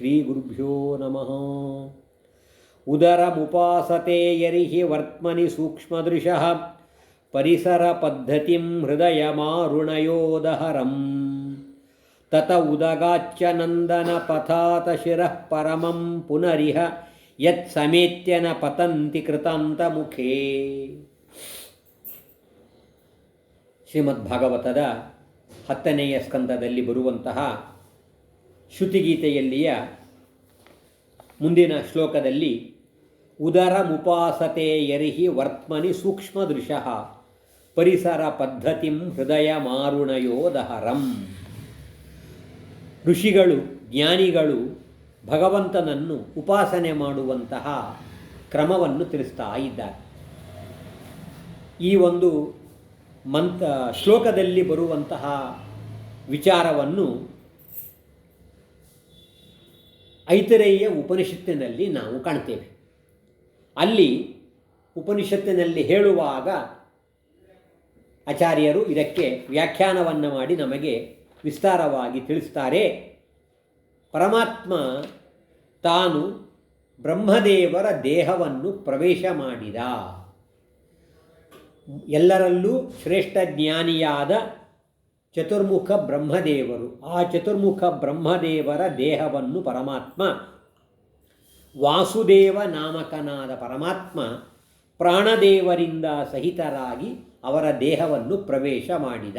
ಶ್ರೀಗುರುಭ್ಯೋ ನಮಃ. ಉದರಮುಪಾಸತೆ ಯರಿಹಿ ವರ್ತ್ಮನಿ ಸೂಕ್ಷ್ಮದೃಶಃ ಪರಿಸರಪದ್ಧತಿಂ ಹೃದಯಮಾರುಣಯೋದಹರಂ. ತತ ಉದಗಾಚ್ಯ ನಂದನ ಪಥಾತ ಶಿರಃ ಪರಮಂ ಪುನರಿಹ ಯತ್ ಸಮೇತ್ಯನ ಪತಂತಿ ಕೃತಾಂತಮುಖೇ ಶ್ರೀಮದ್ ಭಾಗವತದ ಹತ್ತನೆಯ ಸ್ಕಂದದಲ್ಲಿ ಬರುವಂತಹ ಶ್ರುತಿಗೀತೆಯಲ್ಲಿಯ ಮುಂದಿನ ಶ್ಲೋಕದಲ್ಲಿ, ಉದರ ಮುಪಾಸತೆ ಯರಿಹಿ ಸೂಕ್ಷ್ಮ ಸೂಕ್ಷ್ಮದೃಶಃ ಪರಿಸರ ಪದ್ಧತಿಂ ಹೃದಯ ಮಾರುಣಯೋದಹರಂ ಋಷಿಗಳು, ಜ್ಞಾನಿಗಳು ಭಗವಂತನನ್ನು ಉಪಾಸನೆ ಮಾಡುವಂತಹ ಕ್ರಮವನ್ನು ತಿಳಿಸ್ತಾ ಇದ್ದಾರೆ. ಈ ಒಂದು ಮಂತ ಶ್ಲೋಕದಲ್ಲಿ ಬರುವಂತಹ ವಿಚಾರವನ್ನು ಐತರೇಯ ಉಪನಿಷತ್ತಿನಲ್ಲಿ ನಾವು ಕಾಣ್ತೇವೆ. ಅಲ್ಲಿ ಉಪನಿಷತ್ತಿನಲ್ಲಿ ಹೇಳುವಾಗ ಆಚಾರ್ಯರು ಇದಕ್ಕೆ ವ್ಯಾಖ್ಯಾನವನ್ನು ಮಾಡಿ ನಮಗೆ ವಿಸ್ತಾರವಾಗಿ ತಿಳಿಸ್ತಾರೆ. ಪರಮಾತ್ಮ ತಾನು ಬ್ರಹ್ಮದೇವರ ದೇಹವನ್ನು ಪ್ರವೇಶ ಮಾಡಿದ. ಎಲ್ಲರಲ್ಲೂ ಶ್ರೇಷ್ಠ ಜ್ಞಾನಿಯಾದ ಚತುರ್ಮುಖ ಬ್ರಹ್ಮದೇವರು. ಆ ಚತುರ್ಮುಖ ಬ್ರಹ್ಮದೇವರ ದೇಹವನ್ನು ಪರಮಾತ್ಮ, ವಾಸುದೇವ ನಾಮಕನಾದ ಪರಮಾತ್ಮ, ಪ್ರಾಣದೇವರಿಂದ ಸಹಿತರಾಗಿ ಅವರ ದೇಹವನ್ನು ಪ್ರವೇಶ ಮಾಡಿದ.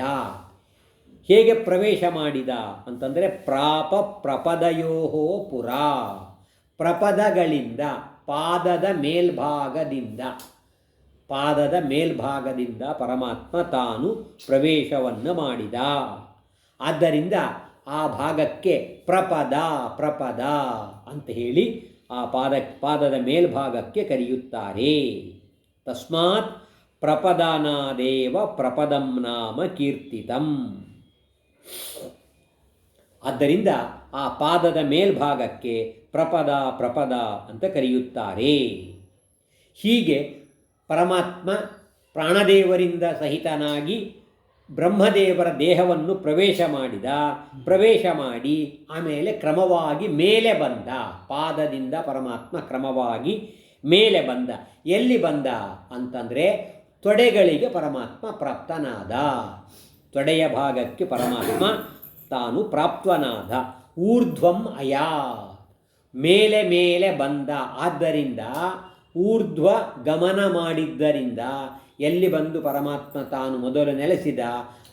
ಹೇಗೆ ಪ್ರವೇಶ ಮಾಡಿದ ಅಂತಂದರೆ ಪ್ರಾಪ ಪ್ರಪದಯೋಹೋ ಪುರ, ಪ್ರಪದಗಳಿಂದ, ಪಾದದ ಮೇಲ್ಭಾಗದಿಂದ. ಪಾದದ ಮೇಲ್ಭಾಗದಿಂದ ಪರಮಾತ್ಮ ತಾನು ಪ್ರವೇಶವನ್ನು ಮಾಡಿದ. ಆದ್ದರಿಂದ ಆ ಭಾಗಕ್ಕೆ ಪ್ರಪದ ಪ್ರಪದ ಅಂತ ಹೇಳಿ ಆ ಪಾದ, ಪಾದದ ಮೇಲ್ಭಾಗಕ್ಕೆ ಕರೆಯುತ್ತಾರೆ. ತಸ್ಮಾತ್ ಪ್ರಪದನಾದೇವ ಪ್ರಪದಂ ನಾಮ ಕೀರ್ತಿತಂ. ಆದ್ದರಿಂದ ಆ ಪಾದದ ಮೇಲ್ಭಾಗಕ್ಕೆ ಪ್ರಪದ ಪ್ರಪದ ಅಂತ ಕರೆಯುತ್ತಾರೆ. ಹೀಗೆ ಪರಮಾತ್ಮ ಪ್ರಾಣದೇವರಿಂದ ಸಹಿತನಾಗಿ ಬ್ರಹ್ಮದೇವರ ದೇಹವನ್ನು ಪ್ರವೇಶ ಮಾಡಿದ. ಪ್ರವೇಶ ಮಾಡಿ ಆಮೇಲೆ ಕ್ರಮವಾಗಿ ಮೇಲೆ ಬಂದ. ಪಾದದಿಂದ ಪರಮಾತ್ಮ ಕ್ರಮವಾಗಿ ಮೇಲೆ ಬಂದ. ಎಲ್ಲಿ ಬಂದ ಅಂತಂದರೆ ತೊಡೆಗಳಿಗೆ ಪರಮಾತ್ಮ ಪ್ರಾಪ್ತನಾದ. ತೊಡೆಯ ಭಾಗಕ್ಕೆ ಪರಮಾತ್ಮ ತಾನು ಪ್ರಾಪ್ತನಾದ. ಊರ್ಧ್ವಂ ಅಯಾ ಮೇಲೆ ಮೇಲೆ ಬಂದ. ಆದ್ದರಿಂದ ಊರ್ಧ್ವ ಗಮನ ಮಾಡಿದ್ದರಿಂದ ಎಲ್ಲಿ ಬಂದು ಪರಮಾತ್ಮ ತಾನು ಮೊದಲು ನೆಲೆಸಿದ,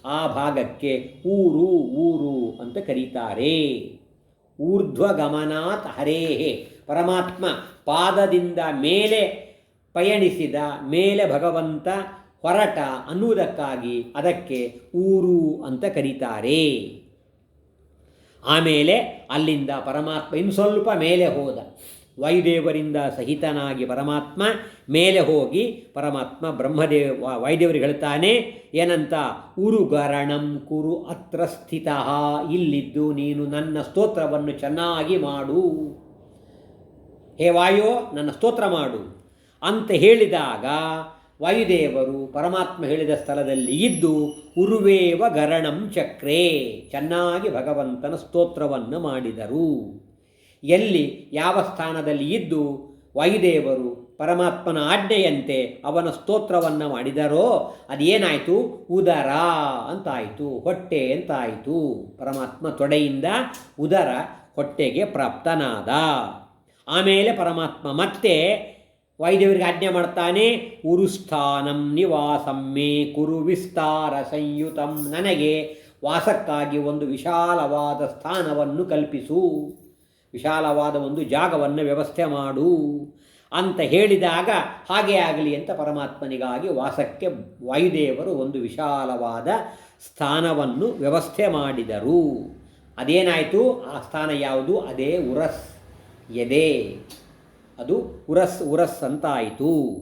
ಆ ಭಾಗಕ್ಕೆ ಊರು ಊರು ಅಂತ ಕರೀತಾರೆ. ಊರ್ಧ್ವ ಗಮನಾತ್ ಹರೇಹೇ. ಪರಮಾತ್ಮ ಪಾದದಿಂದ ಮೇಲೆ ಪಯಣಿಸಿದ, ಮೇಲೆ ಭಗವಂತ ಹೊರಟ ಅನ್ನುವುದಕ್ಕಾಗಿ ಅದಕ್ಕೆ ಊರು ಅಂತ ಕರೀತಾರೆ. ಆಮೇಲೆ ಅಲ್ಲಿಂದ ಪರಮಾತ್ಮ ಇನ್ನು ಸ್ವಲ್ಪ ಮೇಲೆ ಹೋದ. ವಾಯುದೇವರಿಂದ ಸಹಿತನಾಗಿ ಪರಮಾತ್ಮ ಮೇಲೆ ಹೋಗಿ ಪರಮಾತ್ಮ ಬ್ರಹ್ಮದೇವ ವಾಯುದೇವರಿಗೆ ಹೇಳ್ತಾನೆ, ಏನಂತ? ಉರುಗರಣಂ ಕುರು ಅತ್ರ ಸ್ಥಿತ, ಇಲ್ಲಿದ್ದು ನೀನು ನನ್ನ ಸ್ತೋತ್ರವನ್ನು ಚೆನ್ನಾಗಿ ಮಾಡು. ಹೇ ವಾಯೋ, ನನ್ನ ಸ್ತೋತ್ರ ಮಾಡು. ಅಂತ ಹೇಳಿದಾಗ ವಾಯುದೇವರು ಪರಮಾತ್ಮ ಹೇಳಿದ ಸ್ಥಳದಲ್ಲಿ ಇದ್ದು, ಉರುವೇವ ಗರಣಂ ಚಕ್ರೇ, ಚೆನ್ನಾಗಿ ಭಗವಂತನ ಸ್ತೋತ್ರವನ್ನು ಮಾಡಿದರು. ಎಲ್ಲಿ ಯಾವ ಸ್ಥಾನದಲ್ಲಿ ಇದ್ದು ವಾಯುದೇವರು ಪರಮಾತ್ಮನ ಆಜ್ಞೆಯಂತೆ ಅವನ ಸ್ತೋತ್ರವನ್ನು ಮಾಡಿದರೋ ಅದೇನಾಯಿತು? ಉದರ ಅಂತಾಯಿತು, ಹೊಟ್ಟೆ ಅಂತಾಯಿತು. ಪರಮಾತ್ಮ ತೊಡೆಯಿಂದ ಉದರ ಹೊಟ್ಟೆಗೆ ಪ್ರಾಪ್ತನಾದ. ಆಮೇಲೆ ಪರಮಾತ್ಮ ಮತ್ತೆ ವಾಯುದೇವರಿಗೆ ಆಜ್ಞೆ ಮಾಡ್ತಾನೆ, ಉರುಸ್ಥಾನಂ ನಿವಾಸಮ್ಮೆ ಕುರು ವಿಸ್ತಾರ ಸಂಯುತಂ, ನನಗೆ ವಾಸಕ್ಕಾಗಿ ಒಂದು ವಿಶಾಲವಾದ ಸ್ಥಾನವನ್ನು ಕಲ್ಪಿಸು. ವಿಶಾಲವಾದ ಒಂದು ಜಾಗವನ್ನು ವ್ಯವಸ್ಥೆ ಮಾಡು ಅಂತ ಹೇಳಿದಾಗ ಹಾಗೆ ಆಗಲಿ ಅಂತ ಪರಮಾತ್ಮನಿಗಾಗಿ ವಾಸಕ್ಕೆ ವಾಯುದೇವರು ಒಂದು ವಿಶಾಲವಾದ ಸ್ಥಾನವನ್ನು ವ್ಯವಸ್ಥೆ ಮಾಡಿದರು. ಅದೇನಾಯಿತು? ಆ ಸ್ಥಾನ ಯಾವುದು? ಅದೇ ಉರಸ್. ಎದೆ. ಅದು ಉರಸ್ ಉರಸ್ ಅಂತಾಯಿತು.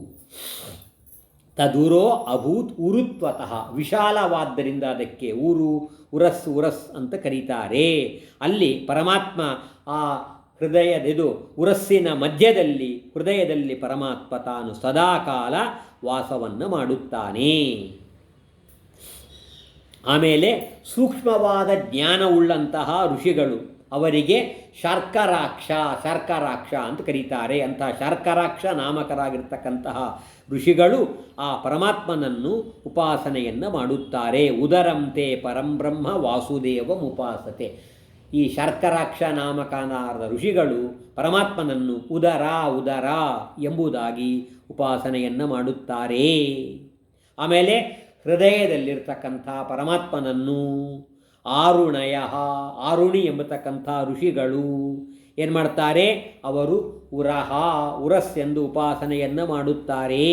ತದುರೋ ಅಭೂತ್ ಉರುತ್ವತಃ. ವಿಶಾಲವಾದ್ದರಿಂದ ಅದಕ್ಕೆ ಊರು, ಉರಸ್ ಉರಸ್ ಅಂತ ಕರೀತಾರೆ. ಅಲ್ಲಿ ಪರಮಾತ್ಮ ಆ ಹೃದಯದಿದು ಉರಸ್ಸಿನ ಮಧ್ಯದಲ್ಲಿ, ಹೃದಯದಲ್ಲಿ ಪರಮಾತ್ಮ ತಾನು ಸದಾಕಾಲ ವಾಸವನ್ನು ಮಾಡುತ್ತಾನೆ. ಆಮೇಲೆ ಸೂಕ್ಷ್ಮವಾದ ಜ್ಞಾನವುಳ್ಳಂತಹ ಋಷಿಗಳು ಅವರಿಗೆ ಶಾರ್ಕರಾಕ್ಷ ಶಾರ್ಕರಾಕ್ಷ ಅಂತ ಕರೀತಾರೆ. ಅಂತಹ ಶರ್ಕರಾಕ್ಷ ನಾಮಕರಾಗಿರ್ತಕ್ಕಂತಹ ಋಷಿಗಳು ಆ ಪರಮಾತ್ಮನನ್ನು ಉಪಾಸನೆಯನ್ನು ಮಾಡುತ್ತಾರೆ. ಉದರಂತೆ ಪರಂಬ್ರಹ್ಮ ವಾಸುದೇವಂ ಉಪಾಸತೆ. ಈ ಶರ್ಕರಾಕ್ಷ ನಾಮಕನಾದ ಋಷಿಗಳು ಪರಮಾತ್ಮನನ್ನು ಉದರ ಉದರ ಎಂಬುದಾಗಿ ಉಪಾಸನೆಯನ್ನು ಮಾಡುತ್ತಾರೆ. ಆಮೇಲೆ ಹೃದಯದಲ್ಲಿರ್ತಕ್ಕಂಥ ಪರಮಾತ್ಮನನ್ನು ಆರುಣಯ, ಆರುಣಿ ಎಂಬತಕ್ಕಂಥ ಋಷಿಗಳು ಏನು ಮಾಡ್ತಾರೆ? ಅವರು ಉರಹ, ಉರಸ್ ಎಂದು ಉಪಾಸನೆಯನ್ನು ಮಾಡುತ್ತಾರೆ.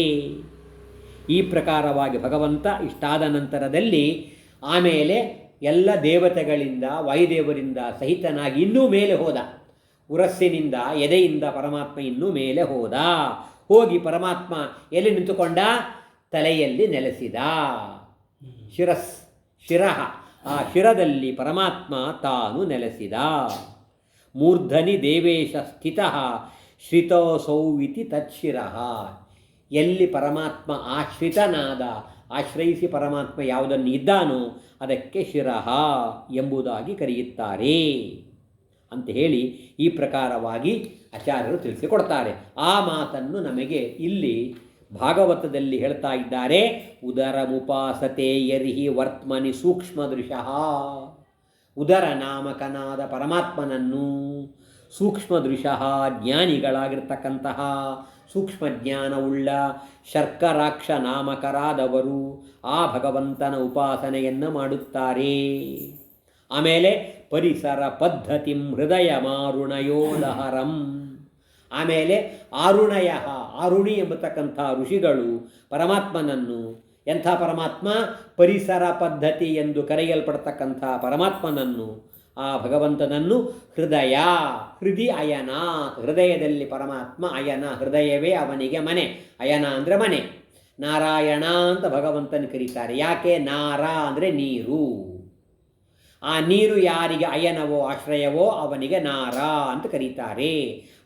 ಈ ಪ್ರಕಾರವಾಗಿ ಭಗವಂತ ಇಷ್ಟಾದ ನಂತರದಲ್ಲಿ ಆಮೇಲೆ ಎಲ್ಲ ದೇವತೆಗಳಿಂದ, ವಾಯುದೇವರಿಂದ ಸಹಿತನಾಗಿ ಇನ್ನೂ ಮೇಲೆ ಹೋದ. ಉರಸ್ಸಿನಿಂದ, ಎದೆಯಿಂದ ಪರಮಾತ್ಮ ಇನ್ನೂ ಮೇಲೆ ಹೋದ. ಹೋಗಿ ಪರಮಾತ್ಮ ಎಲ್ಲಿ ನಿಂತುಕೊಂಡ? ತಲೆಯಲ್ಲಿ ನೆಲೆಸಿದ. ಶಿರಸ್ ಶಿರಃ ಆ ಶಿರದಲ್ಲಿ ಪರಮಾತ್ಮ ತಾನು ನೆಲೆಸಿದ. ಮೂರ್ಧನಿ ದೇವೇಶ ಸ್ಥಿತ ಶ್ರಿತೋಸೌವಿತಿ ತಚ್ಚಿರಹ ಎಲ್ಲಿ ಪರಮಾತ್ಮ ಆಶ್ರಿತನಾದ ಆಶ್ರಯಿಸಿ ಪರಮಾತ್ಮ ಯಾವುದನ್ನು ಇದ್ದಾನೋ ಅದಕ್ಕೆ ಶಿರಹ ಎಂಬುದಾಗಿ ಕರೆಯುತ್ತಾರೆ. ಅಂತ ಹೇಳಿ ಈ ಪ್ರಕಾರವಾಗಿ ಆಚಾರ್ಯರು ತಿಳಿಸಿಕೊಡ್ತಾರೆ. ಆ ಮಾತನ್ನು ನಮಗೆ ಇಲ್ಲಿ ಭಾಗವತದಲ್ಲಿ ಹೇಳ್ತಾ ಇದ್ದಾರೆ. ಉದರ ಮುಪಾಸತೆ ಎರಿಹಿ ವರ್ತ್ಮನಿ ಸೂಕ್ಷ್ಮ ದೃಶಃ ಉದರ ನಾಮಕನಾದ ಪರಮಾತ್ಮನನ್ನು ಸೂಕ್ಷ್ಮ ದೃಶಃ ಜ್ಞಾನಿಗಳಾಗಿರ್ತಕ್ಕಂತಹ ಸೂಕ್ಷ್ಮ ಜ್ಞಾನವುಳ್ಳ ಶರ್ಕರಾಕ್ಷ ನಾಮಕರಾದವರು ಆ ಭಗವಂತನ ಉಪಾಸನೆಯನ್ನು ಮಾಡುತ್ತಾರೆ. ಆಮೇಲೆ ಪರಿಸರ ಪದ್ಧತಿ ಹೃದಯ ಮಾರುಣಯೋದಹರಂ ಆಮೇಲೆ ಆರುಣಯ, ಆರುಣಿ ಎಂಬತಕ್ಕಂಥ ಋಷಿಗಳು ಪರಮಾತ್ಮನನ್ನು ಎಂಥ ಪರಮಾತ್ಮ? ಪರಿಸರ ಪದ್ಧತಿ ಎಂದು ಕರೆಯಲ್ಪಡ್ತಕ್ಕಂಥ ಪರಮಾತ್ಮನನ್ನು ಆ ಭಗವಂತನನ್ನು ಹೃದಯ, ಹೃದಿ ಅಯನ. ಹೃದಯದಲ್ಲಿ ಪರಮಾತ್ಮ ಅಯನ, ಹೃದಯವೇ ಅವನಿಗೆ ಮನೆ. ಅಯನ ಅಂದರೆ ಮನೆ. ನಾರಾಯಣ ಅಂತ ಭಗವಂತನ ಕರೀತಾರೆ. ಯಾಕೆ? ನಾರ ಅಂದರೆ ನೀರು. ಆ ನೀರು ಯಾರಿಗೆ ಅಯನವೋ, ಆಶ್ರಯವೋ ಅವನಿಗೆ ನಾರ ಅಂತ ಕರೀತಾರೆ.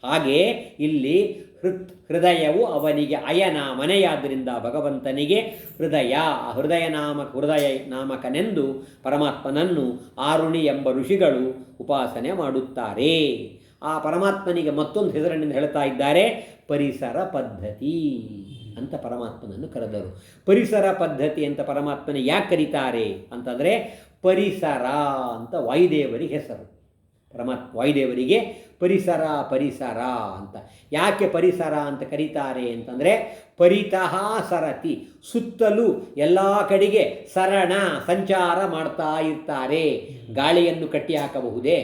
ಹಾಗೆ ಇಲ್ಲಿ ಹೃತ್ ಹೃದಯವು ಅವನಿಗೆ ಅಯನ ಮನೆಯಾದ್ದರಿಂದ ಭಗವಂತನಿಗೆ ಹೃದಯ. ಹೃದಯ ನಾಮ ಹೃದಯ ನಾಮಕನೆಂದು ಪರಮಾತ್ಮನನ್ನು ಆರುಣಿ ಎಂಬ ಋಷಿಗಳು ಉಪಾಸನೆ ಮಾಡುತ್ತಾರೆ. ಆ ಪರಮಾತ್ಮನಿಗೆ ಮತ್ತೊಂದು ಹೆಸರಿನಿಂದ ಹೇಳ್ತಾ ಇದ್ದಾರೆ, ಪರಿಸರ ಪದ್ಧತಿ ಅಂತ ಪರಮಾತ್ಮನನ್ನು ಕರೆದರು. ಪರಿಸರ ಪದ್ಧತಿ ಅಂತ ಪರಮಾತ್ಮನ ಯಾಕೆ ಕರೀತಾರೆ ಅಂತಂದರೆ ಪರಿಸರ ಅಂತ ವಾಯುದೇವರಿಗೆ ಹೆಸರು. ಪರಮಾತ್ಮ ವಾಯುದೇವರಿಗೆ ಪರಿಸರ ಪರಿಸರ ಅಂತ. ಯಾಕೆ ಪರಿಸರ ಅಂತ ಕರೀತಾರೆ ಅಂತಂದರೆ ಪರಿತಃ ಸರತಿ ಸುತ್ತಲೂ ಎಲ್ಲ ಕಡೆಗೆ ಸರಣ ಸಂಚಾರ ಮಾಡ್ತಾ ಇರ್ತಾರೆ. ಗಾಳಿಯನ್ನು ಕಟ್ಟಿ ಹಾಕಬಹುದೇ?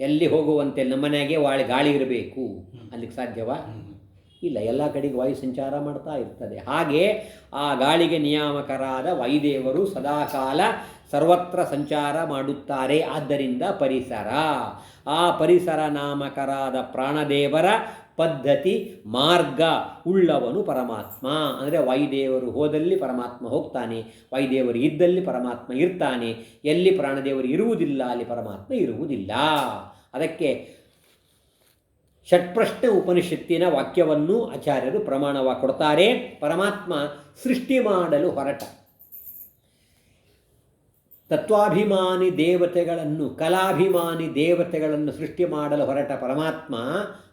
ಎಲ್ಲಿ ಹೋಗುವಂತೆ ನಮ್ಮನೆಗೆ ವಾಳಿ ಗಾಳಿ ಇರಬೇಕು. ಅಲ್ಲಿಗೆ ಸಾಧ್ಯವಾ? ಇಲ್ಲ ಎಲ್ಲ ಕಡೆಗೆ ವಾಯು ಸಂಚಾರ ಮಾಡ್ತಾ ಇರ್ತದೆ. ಹಾಗೆ ಆ ಗಾಳಿಗೆ ನಿಯಾಮಕರಾದ ವಾಯುದೇವರು ಸದಾಕಾಲ ಸರ್ವತ್ರ ಸಂಚಾರ ಮಾಡುತ್ತಾರೆ. ಆದ್ದರಿಂದ ಪರಿಸರ. ಆ ಪರಿಸರ ನಾಮಕರಾದ ಪ್ರಾಣದೇವರ ಪದ್ಧತಿ, ಮಾರ್ಗ ಉಳ್ಳವನು ಪರಮಾತ್ಮ. ಅಂದರೆ ವಾಯುದೇವರು ಹೋದಲ್ಲಿ ಪರಮಾತ್ಮ ಹೋಗ್ತಾನೆ, ವಾಯುದೇವರು ಇದ್ದಲ್ಲಿ ಪರಮಾತ್ಮ ಇರ್ತಾನೆ. ಎಲ್ಲಿ ಪ್ರಾಣದೇವರು ಇರುವುದಿಲ್ಲ, ಅಲ್ಲಿ ಪರಮಾತ್ಮ ಇರುವುದಿಲ್ಲ. ಅದಕ್ಕೆ ಷಟ್ಪ್ರಶ್ನೆ ಉಪನಿಷತ್ತಿನ ವಾಕ್ಯವನ್ನು ಆಚಾರ್ಯರು ಪ್ರಮಾಣವಾಗಿ ಕೊಡ್ತಾರೆ. ಪರಮಾತ್ಮ ಸೃಷ್ಟಿ ಮಾಡಲು ಹೊರಟ. ತತ್ವಾಭಿಮಾನಿ ದೇವತೆಗಳನ್ನು, ಕಲಾಭಿಮಾನಿ ದೇವತೆಗಳನ್ನು ಸೃಷ್ಟಿ ಮಾಡಲು ಹೊರಟ ಪರಮಾತ್ಮ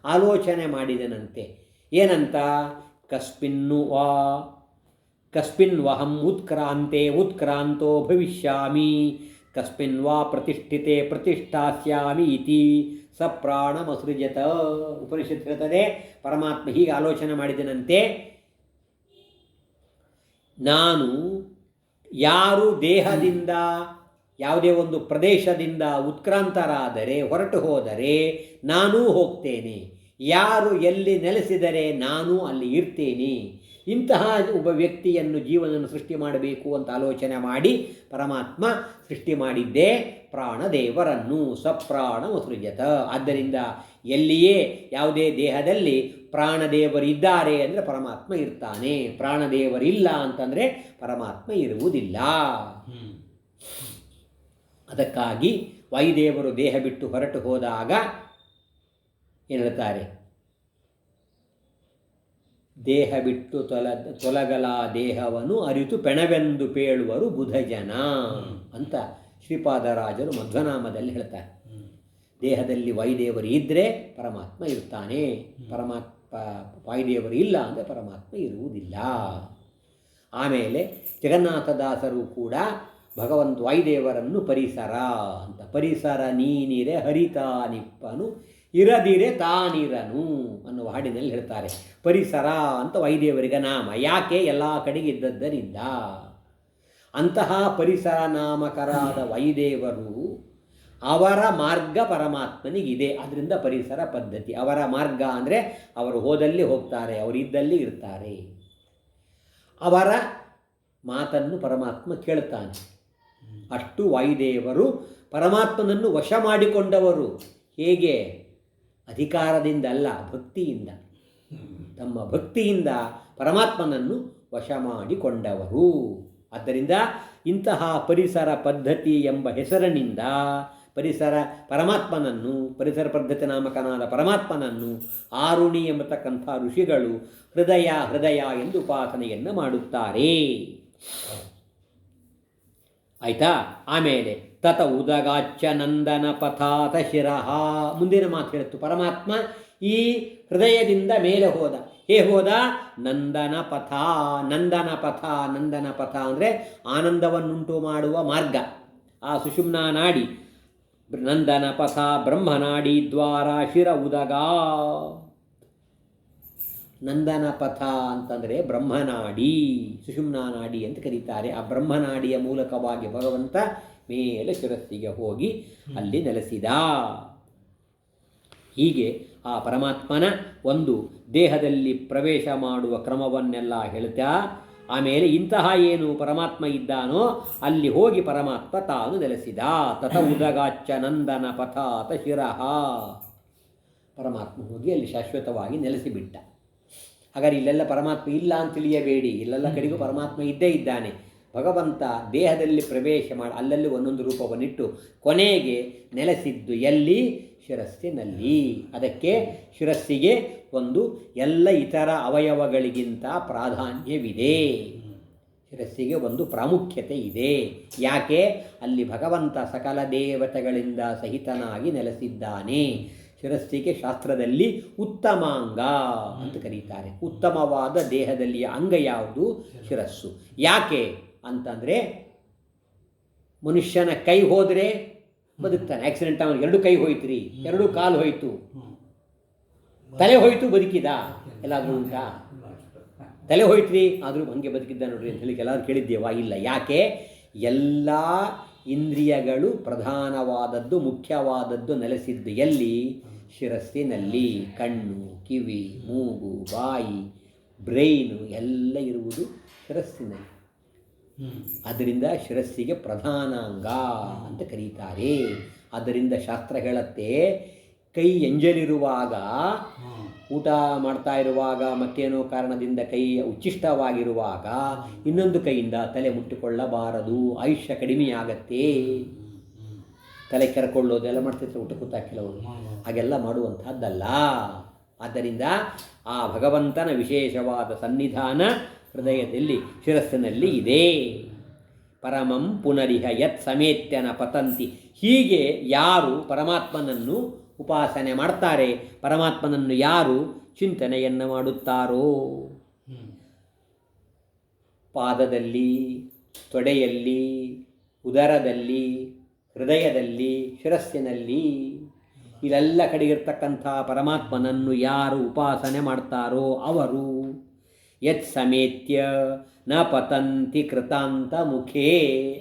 ಆಲೋಚನೆ ಮಾಡಿದನಂತೆ. ಏನಂತ? ಕಸ್ಮಿನ್ನು ವಾ ಕಸ್ಮಿನ್ ವಹಂ ಉತ್ಕ್ರಾಂತೆ ಉತ್ಕ್ರಾಂತೋ ಭವಿಷ್ಯಾಮಿ ಕಸ್ಮಿನ್ ವಾ ಪ್ರತಿಷ್ಠಿತೆ ಪ್ರತಿಷ್ಠಾಸ್ಯಾಮಿ ಇತಿ ಸ ಪ್ರಾಣಮಸೃಜತ ಉಪನಿಷತ್ ಪರಮಾತ್ಮ ಹೀಗೆ ಆಲೋಚನೆ ಮಾಡಿದನಂತೆ. ನಾನು ಯಾರು ದೇಹದಿಂದ, ಯಾವುದೇ ಒಂದು ಪ್ರದೇಶದಿಂದ ಉತ್ಕ್ರಾಂತರಾದರೆ, ಹೊರಟು ಹೋದರೆ ನಾನೂ ಹೋಗ್ತೇನೆ. ಯಾರು ಎಲ್ಲಿ ನೆಲೆಸಿದರೆ ನಾನು ಅಲ್ಲಿ ಇರ್ತೇನೆ. ಇಂತಹ ಒಬ್ಬ ವ್ಯಕ್ತಿಯನ್ನು ಜೀವನವನ್ನು ಸೃಷ್ಟಿ ಮಾಡಬೇಕು ಅಂತ ಆಲೋಚನೆ ಮಾಡಿ ಪರಮಾತ್ಮ ಸೃಷ್ಟಿ ಮಾಡಿದ್ದೇ ಪ್ರಾಣದೇವರನ್ನು ಸಪ್ರಾಣ ಸೃಜತ. ಆದ್ದರಿಂದ ಎಲ್ಲಿಯೇ ಯಾವುದೇ ದೇಹದಲ್ಲಿ ಪ್ರಾಣದೇವರಿದ್ದಾರೆ ಅಂದರೆ ಪರಮಾತ್ಮ ಇರ್ತಾನೆ. ಪ್ರಾಣದೇವರಿಲ್ಲ ಅಂತಂದರೆ ಪರಮಾತ್ಮ ಇರುವುದಿಲ್ಲ. ಅದಕ್ಕಾಗಿ ವಾಯುದೇವರು ದೇಹ ಬಿಟ್ಟು ಹೊರಟು ಹೋದಾಗ ಏನು ಹೇಳ್ತಾರೆ? ದೇಹ ಬಿಟ್ಟು ತೊಲ ತೊಲಗಲ ದೇಹವನ್ನು ಅರಿತು ಪೆಣವೆಂದು ಪೇಳುವರು ಬುಧಜನ ಅಂತ ಶ್ರೀಪಾದರಾಜರು ಮಧ್ವನಾಮದಲ್ಲಿ ಹೇಳ್ತಾರೆ. ದೇಹದಲ್ಲಿ ವಾಯುದೇವರು ಇದ್ದರೆ ಪರಮಾತ್ಮ ಇರ್ತಾನೆ ಪರಮಾತ್ಮ ವಾಯುದೇವರು ಇಲ್ಲ ಅಂದರೆ ಪರಮಾತ್ಮ ಇರುವುದಿಲ್ಲ. ಆಮೇಲೆ ಜಗನ್ನಾಥದಾಸರು ಕೂಡ ಭಗವಂತ ವಾಯುದೇವರನ್ನು ಪರಿಸರ ಅಂತ ಪರಿಸರ ನೀನಿರೆ ಹರಿತಾ ನಿಪ್ಪನು ಇರದಿರೆ ತಾನಿರನು ಅನ್ನುವ ಹಾಡಿನಲ್ಲಿ ಹೇಳ್ತಾರೆ. ಪರಿಸರ ಅಂತ ವೈದ್ಯವರಿಗೆ ನಾಮ. ಯಾಕೆ ಎಲ್ಲ ಕಡೆಗೆ ಇದ್ದದ್ದರಿಂದ ಅಂತಹ ಪರಿಸರ ನಾಮಕರಾದ ವೈದೇವರು ಅವರ ಮಾರ್ಗ ಪರಮಾತ್ಮನಿಗಿದೆ. ಅದರಿಂದ ಪರಿಸರ ಪದ್ಧತಿ. ಅವರ ಮಾರ್ಗ ಅಂದರೆ ಅವರು ಹೋದಲ್ಲಿ ಹೋಗ್ತಾರೆ, ಅವರು ಇದ್ದಲ್ಲಿ ಇರ್ತಾರೆ. ಅವರ ಮಾತನ್ನು ಪರಮಾತ್ಮ ಕೇಳ್ತಾನೆ. ಅಷ್ಟು ವಾಯುದೇವರು ಪರಮಾತ್ಮನನ್ನು ವಶ ಮಾಡಿಕೊಂಡವರು. ಹೇಗೆ? ಅಧಿಕಾರದಿಂದ ಅಲ್ಲ ಭಕ್ತಿಯಿಂದ. ತಮ್ಮ ಭಕ್ತಿಯಿಂದ ಪರಮಾತ್ಮನನ್ನು ವಶ ಮಾಡಿಕೊಂಡವರು. ಆದ್ದರಿಂದ ಇಂತಹ ಪರಿಸರ ಪದ್ಧತಿ ಎಂಬ ಹೆಸರಿನಿಂದ ಪರಿಸರ ಪರಮಾತ್ಮನನ್ನು, ಪರಿಸರ ಪದ್ಧತಿ ನಾಮಕನಾದ ಪರಮಾತ್ಮನನ್ನು ಆರುಣಿ ಎಂಬತಕ್ಕಂಥ ಋಷಿಗಳು ಹೃದಯ ಹೃದಯ ಎಂದು ಉಪಾಸನೆಯನ್ನು ಮಾಡುತ್ತಾರೆ. ಆಯಿತಾ? ಆಮೇಲೆ ತತ ಉದಗಾಚ್ಯ ನಂದನ ಪಥಾತ ಶಿರಹ ಮುಂದಿನ ಮಾತು ಹೇಳುತ್ತು. ಪರಮಾತ್ಮ ಈ ಹೃದಯದಿಂದ ಮೇಲೆ ಹೋದ. ಹೇ ಹೋದ? ನಂದನ ಪಥ ನಂದನ ಪಥ ನಂದನ ಪಥ ಅಂದರೆ ಆನಂದವನ್ನುಂಟು ಮಾಡುವ ಮಾರ್ಗ. ಆ ಸುಷುಮ್ನ ನಾಡಿ, ನಂದನ ಪಥ, ಬ್ರಹ್ಮನಾಡಿ, ದ್ವಾರ, ಶಿರ, ಉದಗ. ನಂದನ ಪಥ ಅಂತಂದರೆ ಬ್ರಹ್ಮನಾಡಿ, ಸುಷುಮ್ನಾ ನಾಡಿ ಅಂತ ಕರೀತಾರೆ. ಆ ಬ್ರಹ್ಮನಾಡಿಯ ಮೂಲಕವಾಗಿ ಭಗವಂತ ಮೇಲೆ ಶಿರಸ್ಸಿಗೆ ಹೋಗಿ ಅಲ್ಲಿ ನೆಲೆಸಿದ. ಹೀಗೆ ಆ ಪರಮಾತ್ಮನ ಒಂದು ದೇಹದಲ್ಲಿ ಪ್ರವೇಶ ಮಾಡುವ ಕ್ರಮವನ್ನೆಲ್ಲ ಹೇಳ್ತಾ ಆಮೇಲೆ ಇಂತಹ ಏನು ಪರಮಾತ್ಮ ಇದ್ದಾನೋ ಅಲ್ಲಿ ಹೋಗಿ ಪರಮಾತ್ಮ ತಾನು ನೆಲೆಸಿದ. ತತ ಉದಗಾಚ್ಚ ನಂದನ ಪಥಾತ ಶಿರಹ ಪರಮಾತ್ಮ ಹೋಗಿ ಅಲ್ಲಿ ಶಾಶ್ವತವಾಗಿ ನೆಲೆಸಿಬಿಟ್ಟ. ಹಾಗಾದ್ರೆ ಇಲ್ಲೆಲ್ಲ ಪರಮಾತ್ಮ ಇಲ್ಲ ಅಂತ ತಿಳಿಯಬೇಡಿ. ಇಲ್ಲೆಲ್ಲ ಕಡೆಗೂ ಪರಮಾತ್ಮ ಇದ್ದೇ ಇದ್ದಾನೆ. ಭಗವಂತ ದೇಹದಲ್ಲಿ ಪ್ರವೇಶ ಮಾಡಿ, ಅಲ್ಲಲ್ಲಿ ಒಂದೊಂದು ರೂಪವನ್ನಿಟ್ಟು ಕೊನೆಗೆ ನೆಲೆಸಿದ್ದು ಎಲ್ಲಿ? ಶಿರಸ್ಸಿನಲ್ಲಿ. ಅದಕ್ಕೆ ಶಿರಸ್ಸಿಗೆ ಒಂದು ಎಲ್ಲ ಇತರ ಅವಯವಗಳಿಗಿಂತ ಪ್ರಾಧಾನ್ಯವಿದೆ. ಶಿರಸ್ಸಿಗೆ ಒಂದು ಪ್ರಾಮುಖ್ಯತೆ ಇದೆ. ಯಾಕೆ? ಅಲ್ಲಿ ಭಗವಂತ ಸಕಲ ದೇವತೆಗಳಿಂದ ಸಹಿತನಾಗಿ ನೆಲೆಸಿದ್ದಾನೆ. ಶಿರಸ್ಸಿಗೆ ಶಾಸ್ತ್ರದಲ್ಲಿ ಉತ್ತಮಾಂಗ ಅಂತ ಕರೀತಾರೆ. ಉತ್ತಮವಾದ ದೇಹದಲ್ಲಿಯ ಅಂಗ ಯಾವುದು? ಶಿರಸ್ಸು. ಯಾಕೆ? ಅಂತಂದರೆ ಮನುಷ್ಯನ ಕೈ ಹೋದರೆ ಬದುಕ್ತಾನೆ. ಆಕ್ಸಿಡೆಂಟ್ ಅವನಿಗೆ ಎರಡು ಕೈ ಹೋಯ್ತು ರೀ ಎರಡು ಕಾಲು ಹೋಯ್ತು. ತಲೆ ಹೋಯ್ತು ಬದುಕಿದ? ಎಲ್ಲಾದರೂ ಉಂಟಾ? ತಲೆ ಹೋಯ್ತ್ರಿ ಆದರೂ ಹಂಗೆ ಬದುಕಿದ್ದ ನೋಡ್ರಿ ಅಂತ ಹೇಳಿ ಎಲ್ಲರೂ ಕೇಳಿದ್ದೇವಾ ಇಲ್ಲ. ಯಾಕೆ? ಎಲ್ಲ ಇಂದ್ರಿಯಗಳು ಪ್ರಧಾನವಾದದ್ದು ಮುಖ್ಯವಾದದ್ದು ನೆಲೆಸಿದ್ದು ಎಲ್ಲಿ ಶಿರಸ್ಸಿನಲ್ಲಿ ಕಣ್ಣು ಕಿವಿ ಮೂಗು ಬಾಯಿ ಬ್ರೈನು ಎಲ್ಲ ಇರುವುದು ಶಿರಸ್ಸಿನಲ್ಲಿ. ಅದರಿಂದ ಶಿರಸ್ಸಿಗೆ ಪ್ರಧಾನಾಂಗ ಅಂತ ಕರೀತಾರೆ. ಅದರಿಂದ ಶಾಸ್ತ್ರ ಹೇಳತ್ತೆ ಕೈ ಎಂಜಲಿರುವಾಗ ಊಟ ಮಾಡ್ತಾ ಇರುವಾಗ ಮತ್ತೇನೋ ಕಾರಣದಿಂದ ಕೈ ಉಚ್ಚಿಷ್ಟವಾಗಿರುವಾಗ ಇನ್ನೊಂದು ಕೈಯಿಂದ ತಲೆ ಮುಟ್ಟಿಕೊಳ್ಳಬಾರದು. ಆಯುಷ್ಯ ಕಡಿಮೆಯಾಗತ್ತೆ ತಲೆ ಕೆರೆಕೊಳ್ಳೋದೆಲ್ಲ ಮಾಡ್ತಿರ್ತಾರೆ ಊಟ ಕೂತಾ ಕೆಲವರು ಹಾಗೆಲ್ಲ ಮಾಡುವಂಥದ್ದಲ್ಲ. ಆದ್ದರಿಂದ ಆ ಭಗವಂತನ ವಿಶೇಷವಾದ ಸನ್ನಿಧಾನ ಹೃದಯದಲ್ಲಿ ಶಿರಸ್ಸಿನಲ್ಲಿ ಇದೆ. ಪರಮಂ ಪುನರಿಹ ಯತ್ ಸಮೇತ್ಯನ ಪತಂತಿ. ಹೀಗೆ ಯಾರು ಪರಮಾತ್ಮನನ್ನು ಉಪಾಸನೆ ಮಾಡ್ತಾರೆ? ಪರಮಾತ್ಮನನ್ನು ಯಾರು ಚಿಂತನೆಯನ್ನು ಮಾಡುತ್ತಾರೋ? ಪಾದದಲ್ಲಿ, ತೊಡೆಯಲ್ಲಿ, ಉದರದಲ್ಲಿ, ಹೃದಯದಲ್ಲಿ, ಶಿರಸ್ಸಿನಲ್ಲಿ. ಇಲ್ಲೆಲ್ಲ ಕಡೆಗಿರ್ತಕ್ಕಂಥ ಪರಮಾತ್ಮನನ್ನು ಯಾರು ಉಪಾಸನೆ ಮಾಡ್ತಾರೋ ಅವರು. ಯತ್ ಸಮೇತ್ಯ ನ ಪತಂತಿ ಕೃತಾಂತ ಮುಖೇ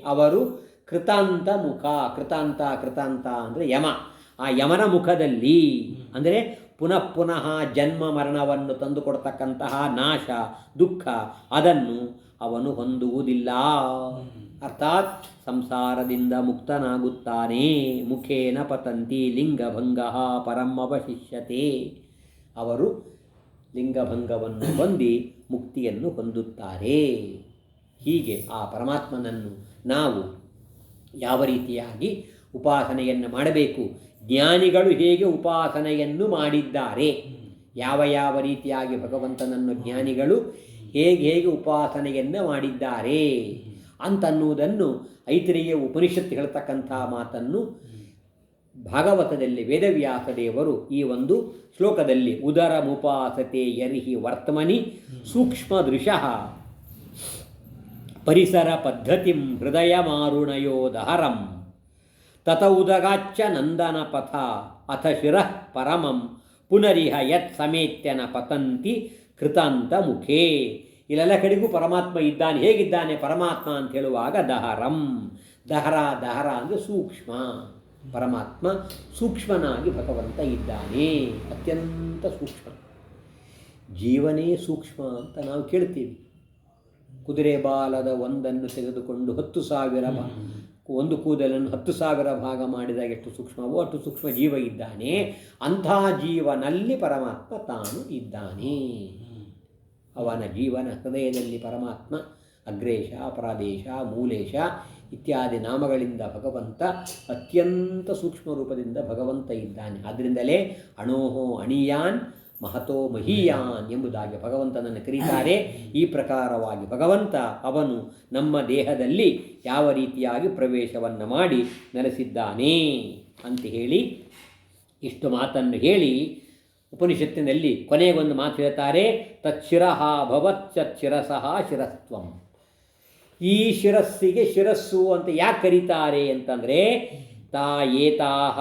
ಅವರು ಕೃತಾಂತ ಮುಖ ಕೃತಾಂತ ಕೃತಾಂತ ಅಂದರೆ ಯಮ. ಆ ಯಮನ ಮುಖದಲ್ಲಿ ಅಂದರೆ ಪುನಃ ಪುನಃ ಜನ್ಮ ಮರಣವನ್ನು ತಂದುಕೊಡ್ತಕ್ಕಂತಹ ನಾಶ ದುಃಖ ಅದನ್ನು ಅವನು ಹೊಂದುವುದಿಲ್ಲ. ಅರ್ಥಾತ್ ಸಂಸಾರದಿಂದ ಮುಕ್ತನಾಗುತ್ತಾನೆ. ಮುಖೇನ ಪತಂತಿ ಲಿಂಗಭಂಗ ಪರಂ ಅವಶಿಷ್ಯತೆ ಅವರು ಲಿಂಗಭಂಗವನ್ನು ಹೊಂದಿ ಮುಕ್ತಿಯನ್ನು ಹೊಂದುತ್ತಾರೆ. ಹೀಗೆ ಆ ಪರಮಾತ್ಮನನ್ನು ನಾವು ಯಾವ ರೀತಿಯಾಗಿ ಉಪಾಸನೆಯನ್ನು ಮಾಡಬೇಕು? ಜ್ಞಾನಿಗಳು ಹೇಗೆ ಉಪಾಸನೆಯನ್ನು ಮಾಡಿದ್ದಾರೆ? ಯಾವ ಯಾವ ರೀತಿಯಾಗಿ ಭಗವಂತನನ್ನು ಜ್ಞಾನಿಗಳು ಹೇಗೆ ಹೇಗೆ ಉಪಾಸನೆಯನ್ನು ಮಾಡಿದ್ದಾರೆ ಅಂತನ್ನುವುದನ್ನು ಐತರಿಗೆ ಉಪನಿಷತ್ತು ಹೇಳ್ತಕ್ಕಂಥ ಮಾತನ್ನು ಭಾಗವತದಲ್ಲಿ ವೇದವ್ಯಾಸ ದೇವರು ಈ ಒಂದು ಶ್ಲೋಕದಲ್ಲಿ ಉದರ ಮುಪಾಸತೆ ಯರಿಹಿ ವರ್ತಮನಿ ಸೂಕ್ಷ್ಮ ದೃಶಃ ಪರಿಸರ ಪದ್ಧತಿಂ ಹೃದಯ ಮಾರುಣಯೋದಹರಂ ತತ ಉದಗಾಚ್ಚ ನಂದನ ಪಥ ಅಥ ಶಿರಃ ಪರಮಂ ಪುನರಿಹ ಯತ್ ಸಮೇತ್ಯನ ಪತಂತಿ ಕೃತಾಂತ ಮುಖೇ. ಇಲ್ಲೆಲ್ಲ ಕಡೆಗೂ ಪರಮಾತ್ಮ ಇದ್ದಾನೆ, ಹೇಗಿದ್ದಾನೆ ಪರಮಾತ್ಮ ಅಂತ ಹೇಳುವಾಗ ದಹರಂ. ದಹರ ದಹರ ಅಂದರೆ ಸೂಕ್ಷ್ಮ. ಪರಮಾತ್ಮ ಸೂಕ್ಷ್ಮನಾಗಿ ಭಗವಂತ ಇದ್ದಾನೆ. ಅತ್ಯಂತ ಸೂಕ್ಷ್ಮ. ಜೀವನೇ ಸೂಕ್ಷ್ಮ ಅಂತ ನಾವು ಕೇಳ್ತೀವಿ. ಕುದುರೆ ಬಾಲದ ಒಂದನ್ನು ತೆಗೆದುಕೊಂಡು ಹತ್ತು ಸಾವಿರ ಒಂದು ಕೂದಲನ್ನು ಹತ್ತು ಸಾವಿರ ಭಾಗ ಮಾಡಿದಾಗ ಎಷ್ಟು ಸೂಕ್ಷ್ಮವೋ ಅಷ್ಟು ಸೂಕ್ಷ್ಮ ಜೀವ ಇದ್ದಾನೆ. ಅಂಥ ಜೀವನಲ್ಲಿ ಪರಮಾತ್ಮ ತಾನು ಇದ್ದಾನೆ. ಅವನ ಜೀವನ ಹೃದಯದಲ್ಲಿ ಪರಮಾತ್ಮ ಅಗ್ರೇಶ ಪ್ರಾದೇಶ ಮೂಲೇಶ ಇತ್ಯಾದಿ ನಾಮಗಳಿಂದ ಭಗವಂತ ಅತ್ಯಂತ ಸೂಕ್ಷ್ಮ ರೂಪದಿಂದ ಭಗವಂತ ಇದ್ದಾನೆ. ಆದ್ದರಿಂದಲೇ ಅಣೋಹೋ ಅಣಿಯಾನ್, ಮಹತೋ ಮಹೀಯಾನ್ ಎಂಬುದಾಗಿ ಭಗವಂತನನ್ನು ಕರೀತಾರೆ. ಈ ಪ್ರಕಾರವಾಗಿ ಭಗವಂತ ಅವನು ನಮ್ಮ ದೇಹದಲ್ಲಿ ಯಾವ ರೀತಿಯಾಗಿ ಪ್ರವೇಶವನ್ನು ಮಾಡಿ ನೆಲೆಸಿದ್ದಾನೆ ಅಂತ ಹೇಳಿ ಇಷ್ಟು ಮಾತನ್ನು ಹೇಳಿ ಉಪನಿಷತ್ತಿನಲ್ಲಿ ಕೊನೆಗೊಂದು ಮಾತು ಹೇಳ್ತಾರೆ, ತಚ್ಚಿರಹ ಭವಚ್ಚಚ್ಚಿರಸಃ ಶಿರಸ್ತ್ವಂ. ಈ ಶಿರಸ್ಸಿಗೆ ಶಿರಸ್ಸು ಅಂತ ಯಾಕೆ ಕರೀತಾರೆ ಅಂತಂದರೆ ತಾ ಏತಾಹ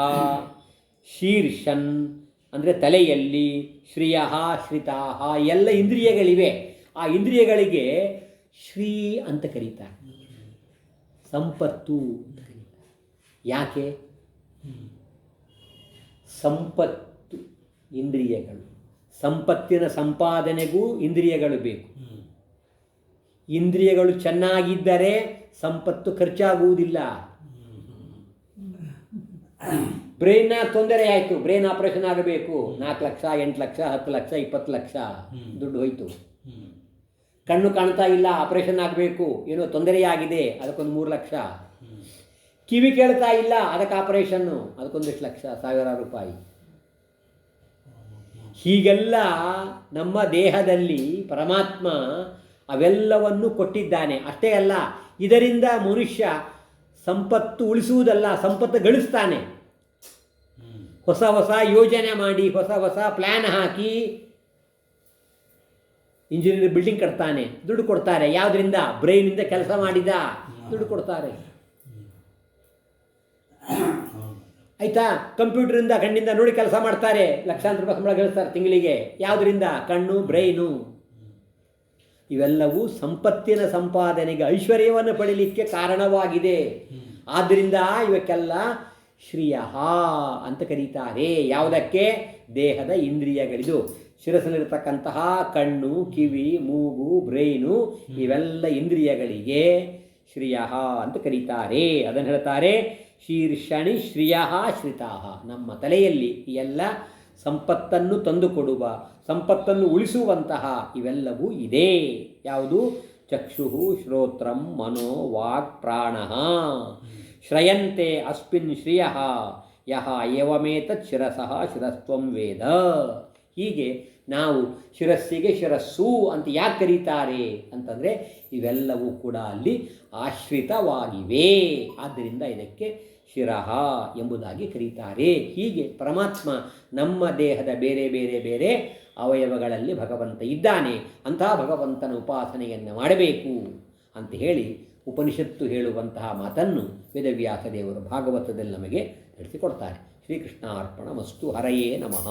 ಶೀರ್ಷನ್ ಅಂದರೆ ತಲೆಯಲ್ಲಿ, ಶ್ರಿಯ, ಶ್ರಿತಾಹ ಎಲ್ಲ ಇಂದ್ರಿಯಗಳಿವೆ. ಆ ಇಂದ್ರಿಯಗಳಿಗೆ ಶ್ರೀ ಅಂತ ಕರೀತಾರೆ. ಸಂಪತ್ತು ಅಂತ ಕರೀತಾರೆ. ಯಾಕೆ? ಸಂಪತ್ತು ಇಂದ್ರಿಯಗಳು. ಸಂಪತ್ತಿನ ಸಂಪಾದನೆಗೂ ಇಂದ್ರಿಯಗಳು ಬೇಕು. ಇಂದ್ರಿಯಗಳು ಚೆನ್ನಾಗಿದ್ದರೆ ಸಂಪತ್ತು ಖರ್ಚಾಗುವುದಿಲ್ಲ. ಬ್ರೈನ್ನ ತೊಂದರೆ ಆಯಿತು. ಬ್ರೈನ್ ಆಪರೇಷನ್ ಆಗಬೇಕು. ನಾಲ್ಕು ಲಕ್ಷ, ಎಂಟು ಲಕ್ಷ, ಹತ್ತು ಲಕ್ಷ, ಇಪ್ಪತ್ತು ಲಕ್ಷ ದುಡ್ಡು ಹೋಯಿತು. ಕಣ್ಣು ಕಾಣ್ತಾ ಇಲ್ಲ, ಆಪರೇಷನ್ ಆಗಬೇಕು, ಏನೋ ತೊಂದರೆಯಾಗಿದೆ ಅದಕ್ಕೊಂದು ಮೂರು ಲಕ್ಷ. ಕಿವಿ ಕೇಳ್ತಾ ಇಲ್ಲ, ಅದಕ್ಕೆ ಆಪರೇಷನ್ನು, ಅದಕ್ಕೊಂದಿಷ್ಟು ಲಕ್ಷ, ಸಾವಿರಾರು ರೂಪಾಯಿ. ಹೀಗೆಲ್ಲ ನಮ್ಮ ದೇಹದಲ್ಲಿ ಪರಮಾತ್ಮ ಅವೆಲ್ಲವನ್ನು ಕೊಟ್ಟಿದ್ದಾನೆ. ಅಷ್ಟೇ ಅಲ್ಲ, ಇದರಿಂದ ಮನುಷ್ಯ ಸಂಪತ್ತು ಉಳಿಸುವುದಲ್ಲ, ಸಂಪತ್ತು ಗಳಿಸ್ತಾನೆ. ಹೊಸ ಹೊಸ ಯೋಜನೆ ಮಾಡಿ, ಹೊಸ ಹೊಸ ಪ್ಲ್ಯಾನ್ ಹಾಕಿ ಇಂಜಿನಿಯರ್ ಬಿಲ್ಡಿಂಗ್ ಕಟ್ತಾನೆ. ದುಡ್ಡು ಕೊಡ್ತಾರೆ. ಯಾವುದರಿಂದ? ಬ್ರೈನಿಂದ ಕೆಲಸ ಮಾಡಿದ. ದುಡ್ಡು ಕೊಡ್ತಾರೆ. ಆಯ್ತಾ? ಕಂಪ್ಯೂಟರಿಂದ ಕಣ್ಣಿಂದ ನೋಡಿ ಕೆಲಸ ಮಾಡ್ತಾರೆ. ಲಕ್ಷಾಂತರ ರೂಪಾಯಿ ಸಂಬಳ ಗಳಿಸ್ತಾರೆ ತಿಂಗಳಿಗೆ. ಯಾವುದರಿಂದ? ಕಣ್ಣು ಬ್ರೈನು ಇವೆಲ್ಲವೂ ಸಂಪತ್ತಿನ ಸಂಪಾದನೆಗೆ ಐಶ್ವರ್ಯವನ್ನು ಪಡೀಲಿಕ್ಕೆ ಕಾರಣವಾಗಿದೆ. ಆದ್ದರಿಂದ ಇವಕ್ಕೆಲ್ಲ ಶ್ರಿಯ ಅಂತ ಕರೀತಾರೆ. ಯಾವುದಕ್ಕೆ? ದೇಹದ ಇಂದ್ರಿಯಗಳಿದು. ಶಿರಸಲ್ಲಿರತಕ್ಕಂತಹ ಕಣ್ಣು ಕಿವಿ ಮೂಗು ಬ್ರೈನು ಇವೆಲ್ಲ ಇಂದ್ರಿಯಗಳಿಗೆ ಶ್ರಿಯ ಅಂತ ಕರೀತಾರೆ. ಅದನ್ನು ಹೇಳ್ತಾರೆ ಶೀರ್ಷಣಿ ಶ್ರಿಯ ಶ್ರಿತಾ ನಮ್ಮ ತಲೆಯಲ್ಲಿ ಎಲ್ಲ ಸಂಪತ್ತನ್ನು ತಂದುಕೊಡುವ ಸಂಪತ್ತನ್ನು ಉಳಿಸುವಂತಹ ಇವೆಲ್ಲವೂ ಇದೆ. ಯಾವುದು? ಚಕ್ಷು ಶ್ರೋತ್ರಂ, ಮನೋ, ವಾಕ್, ಪ್ರಾಣ. ಶ್ರಯಂತೆ ಅಸ್ಮಿನ್ ಶ್ರಿಯ. ಯಹ ಏವಮೇತತ್ ಶಿರಸಃ, ಶಿರಸ್ತ್ವಂ ವೇದ. ಹೀಗೆ ನಾವು ಶಿರಸ್ಸಿಗೆ ಶಿರಸ್ಸು ಅಂತ ಯಾಕೆ ಕರೀತಾರೆ ಅಂತಂದರೆ ಇವೆಲ್ಲವೂ ಕೂಡ ಅಲ್ಲಿ ಆಶ್ರಿತವಾಗಿವೆ. ಆದ್ದರಿಂದ ಇದಕ್ಕೆ ಶಿರಹ ಎಂಬುದಾಗಿ ಕರೀತಾರೆ. ಹೀಗೆ ಪರಮಾತ್ಮ ನಮ್ಮ ದೇಹದ ಬೇರೆ ಬೇರೆ ಬೇರೆ ಅವಯವಗಳಲ್ಲಿ ಭಗವಂತ ಇದ್ದಾನೆ ಅಂತಹ ಭಗವಂತನ ಉಪಾಸನೆಯನ್ನು ಮಾಡಬೇಕು ಅಂತ ಹೇಳಿ ಉಪನಿಷತ್ತು ಹೇಳುವಂತಹ ಮಾತನ್ನು ವೇದವ್ಯಾಸ ದೇವರು ಭಾಗವತದಲ್ಲಿ ನಮಗೆ ತಿಳಿಸಿಕೊಡ್ತಾರೆ ಶ್ರೀಕೃಷ್ಣಾರ್ಪಣ ಮಸ್ತು ಹರಯೇ ನಮಃ.